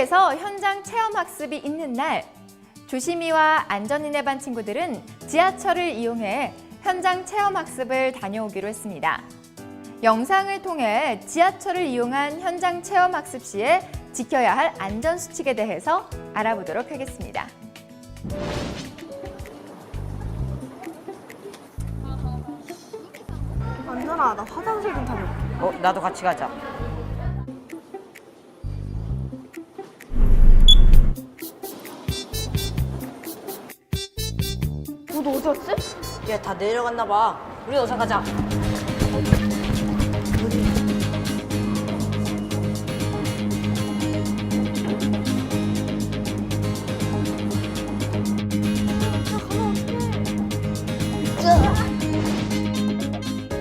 그래서 현장 체험 학습이 있는 날 조심이와 안전인의 반 친구들은 지하철을 이용해 현장 체험 학습을 다녀오기로 했습니다. 영상을 통해 지하철을 이용한 현장 체험 학습 시에 지켜야 할 안전 수칙에 대해서 알아보도록 하겠습니다. 안전아, 나 화장실 좀 다녀올게. 어, 나도 같이 가자. 너도 어디 갔지? 얘다 내려갔나 봐. 우리 어서 가자.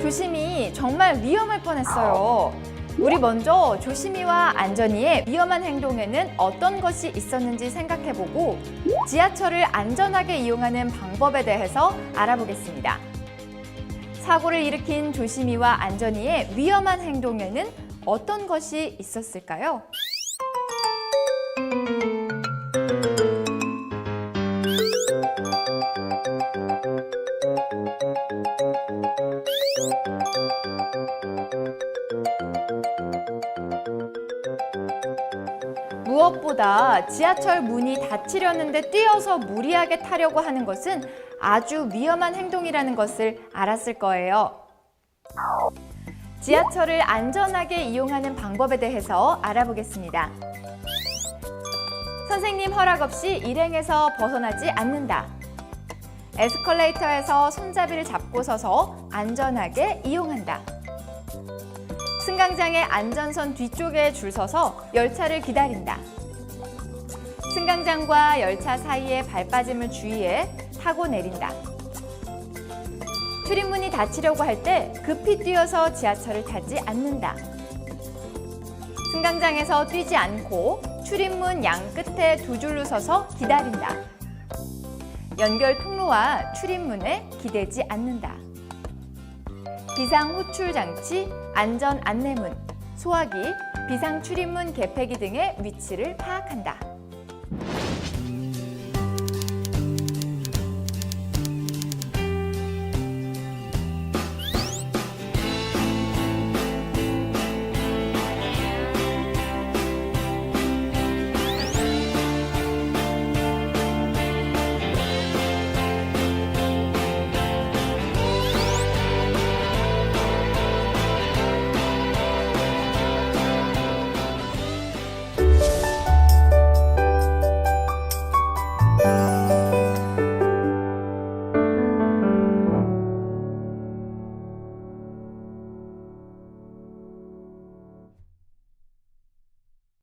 조심히 정말 위험할 뻔했어요. 우리 먼저 조심히와 안전히의 위험한 행동에는 어떤 것이 있었는지 생각해보고 지하철을 안전하게 이용하는 방법에 대해서 알아보겠습니다. 사고를 일으킨 조심히와 안전히의 위험한 행동에는 어떤 것이 있었을까요? 무엇보다 지하철 문이 닫히려는데 뛰어서 무리하게 타려고 하는 것은 아주 위험한 행동이라는 것을 알았을 거예요. 지하철을 안전하게 이용하는 방법에 대해서 알아보겠습니다. 선생님 허락 없이 일행에서 벗어나지 않는다. 에스컬레이터에서 손잡이를 잡고 서서 안전하게 이용한다. 승강장의 안전선 뒤쪽에 줄 서서 열차를 기다린다. 승강장과 열차 사이에 발 빠짐을 주의해 타고 내린다. 출입문이 닫히려고 할 때 급히 뛰어서 지하철을 타지 않는다. 승강장에서 뛰지 않고 출입문 양 끝에 두 줄로 서서 기다린다. 연결 통로와 출입문에 기대지 않는다. 비상 호출 장치, 안전 안내문, 소화기, 비상 출입문 개폐기 등의 위치를 파악한다.